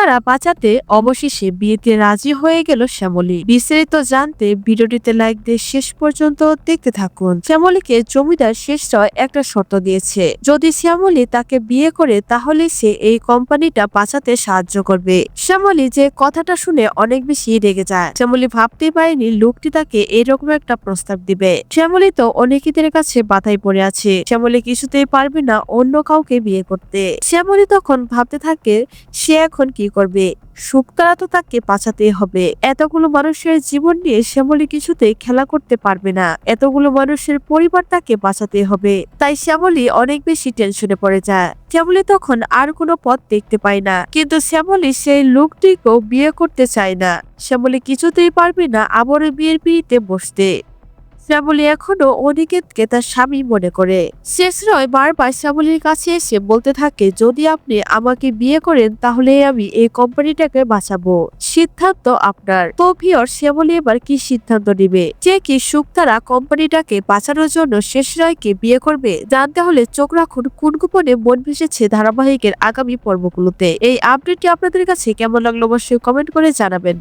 তারা বাঁচাতে অবশেষে বিয়েতে রাজি হয়ে গেল শ্যামলী। বিস্তারিত জানতে ভিডিওটিতে লাইক দিয়ে শেষ পর্যন্ত দেখতে থাকুন। শ্যামলীকে জমিদার শেষরায় একটা শর্ত দিয়েছে। যদি শ্যামলী তাকে বিয়ে করে, তাহলে সে এই কোম্পানিটা বাঁচাতে সাহায্য করবে। শ্যামলী যে কথাটা শুনে অনেক বেশি রেগে যায়। শ্যামলী ভাবতে পারেনি লোকটি তাকে এরকম একটা প্রস্তাব দিবে। শ্যামলী তো অনেকেদের কাছে বাধাই পড়ে আছে। শ্যামলী কিছুতেই পারবে না অন্য কাউকে বিয়ে করতে। শ্যামলী তখন ভাবতে থাকে, সে এখন কি করবে। সুক্তারা তো তাকে বাঁচাতেই হবে। এতগুলো মানুষের জীবন নিয়ে শ্যামলী কিছুতে খেলা করতে পারবে না। এতগুলো মানুষের পরিবার তাকে বাঁচাতে হবে। তাই শ্যামলী অনেক বেশি টেনশনে পড়ে যায়। শ্যামলী তখন আর কোনো পথ দেখতে পায় না। কিন্তু শ্যামলী সেই লোকটিকেও বিয়ে করতে চায় না। শ্যামলী কিছুতেই পারবে না আবারও বিয়ের পিড়িতে বসতে। শ্যামলী এখনও অনিকেতকে তার স্বামী মনে করে। শেষরয় বারবার শ্যামলীর কাছে এসে বলতে থাকে, যদি আপনি আমাকে বিয়ে করেন, তাহলে আমি এই কোম্পানিটাকে বাঁচাবো। সিদ্ধান্ত আপনার। তো ভিওর শ্যামলী এবার কি সিদ্ধান্ত নিবে? যে কি সুক্তারা কোম্পানিটাকে বাঁচানোর জন্য শেষরয়কে বিয়ে করবে, জানতে হলে চোখ রাখুন কোন গোপনে মন ভেসেছে ধারাবাহিকের আগামী পর্বগুলোতে। এই আপডেটটি আপনাদের কাছে কেমন লাগল অবশ্যই কমেন্ট করে জানাবেন।